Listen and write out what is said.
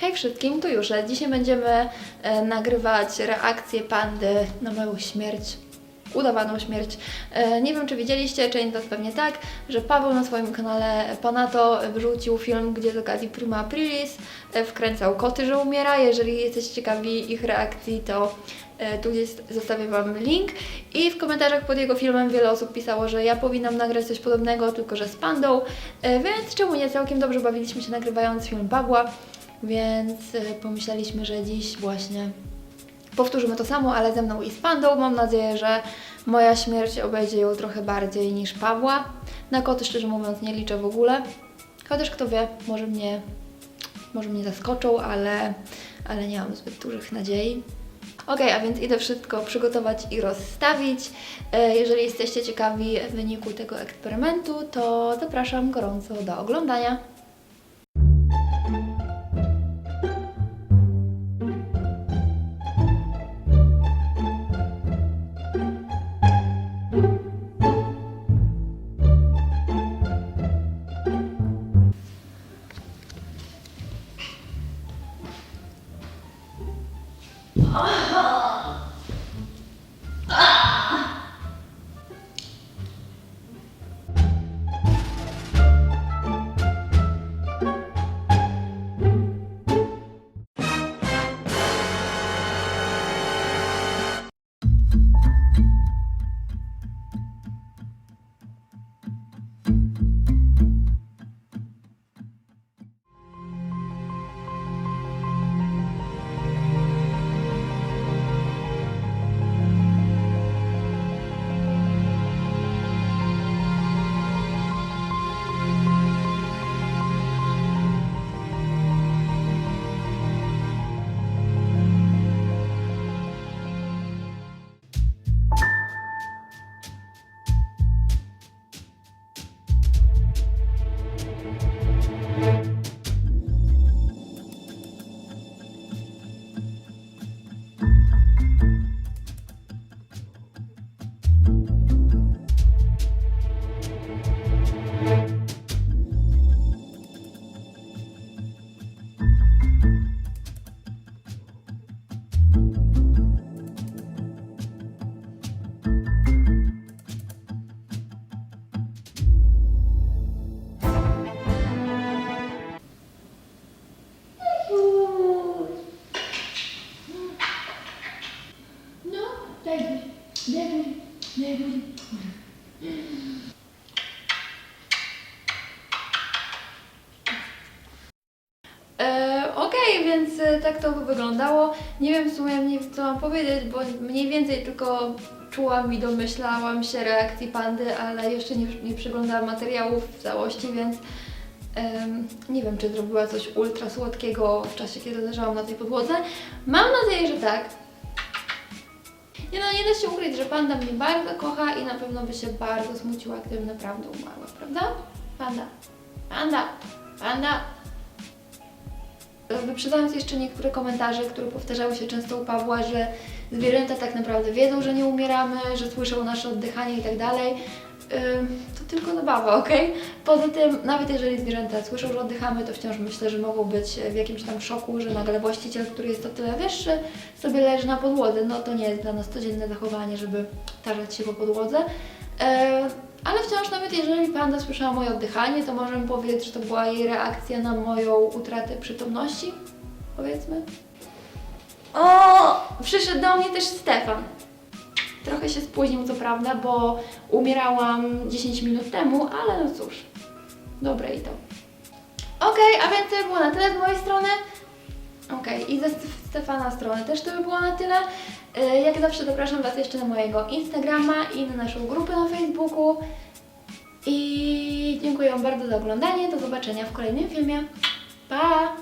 Hej wszystkim, tu już. Dzisiaj będziemy e, nagrywać reakcję pandy na moją śmierć. Udawaną śmierć. E, nie wiem, czy widzieliście, część z Was pewnie tak, że Paweł na swoim kanale Panato wrzucił film, gdzie z okazji Prima Aprilis e, wkręcał koty, że umiera. Jeżeli jesteście ciekawi ich reakcji, to e, tu gdzieś zostawię Wam link. I w komentarzach pod jego filmem wiele osób pisało, że ja powinnam nagrać coś podobnego, tylko że z pandą. Więc czemu nie? Całkiem dobrze bawiliśmy się nagrywając film Pawła. Więc pomyśleliśmy, że dziś właśnie powtórzymy to samo, ale ze mną i z Pandą. Mam nadzieję, że moja śmierć obejdzie ją trochę bardziej niż Pawła. Na koty szczerze mówiąc nie liczę w ogóle. Chociaż kto wie, może mnie, może mnie zaskoczą, ale, ale nie mam zbyt dużych nadziei. Ok, a więc idę wszystko przygotować i rozstawić. E, Jeżeli jesteście ciekawi wyniku tego eksperymentu, to zapraszam gorąco do oglądania. No, E, Okej, więc e, tak to by wyglądało. Nie wiem w sumie mniej, co mam powiedzieć, bo mniej więcej tylko czułam i domyślałam się reakcji pandy, ale jeszcze nie, nie przeglądałam materiałów w całości, więc nie wiem, czy zrobiła coś ultra słodkiego w czasie, kiedy leżałam na tej podłodze. Mam nadzieję, że tak. Nie no, nie da się ukryć, że panda mnie bardzo kocha i na pewno by się bardzo smuciła, gdybym naprawdę umarła, prawda? Panda, panda, panda. Wyprzedzając jeszcze niektóre komentarze, które powtarzały się często u Pawła, że zwierzęta tak naprawdę wiedzą, że nie umieramy, że słyszą nasze oddychanie i tak dalej. To tylko zabawa, ok? Poza tym, nawet jeżeli zwierzęta słyszą, że oddychamy, to wciąż myślę, że mogą być w jakimś tam szoku, że nagle właściciel, który jest o tyle wyższy, sobie leży na podłodze. No to nie jest dla nas codzienne zachowanie, żeby tarzać się po podłodze. Ale wciąż nawet jeżeli panda słyszała moje oddychanie, to możemy powiedzieć, że to była jej reakcja na moją utratę przytomności, powiedzmy. O! Przyszedł do mnie też Stefan. Trochę się spóźnił, co prawda, bo umierałam 10 minut temu, ale no cóż, dobre i to. Okej, a więc to by było na tyle z mojej strony. Okej, i ze Stef- Stefana strony też to by było na tyle. Y, Jak zawsze zapraszam Was jeszcze na mojego Instagrama i na naszą grupę na Facebooku. I dziękuję Wam bardzo za oglądanie. Do zobaczenia w kolejnym filmie. Pa!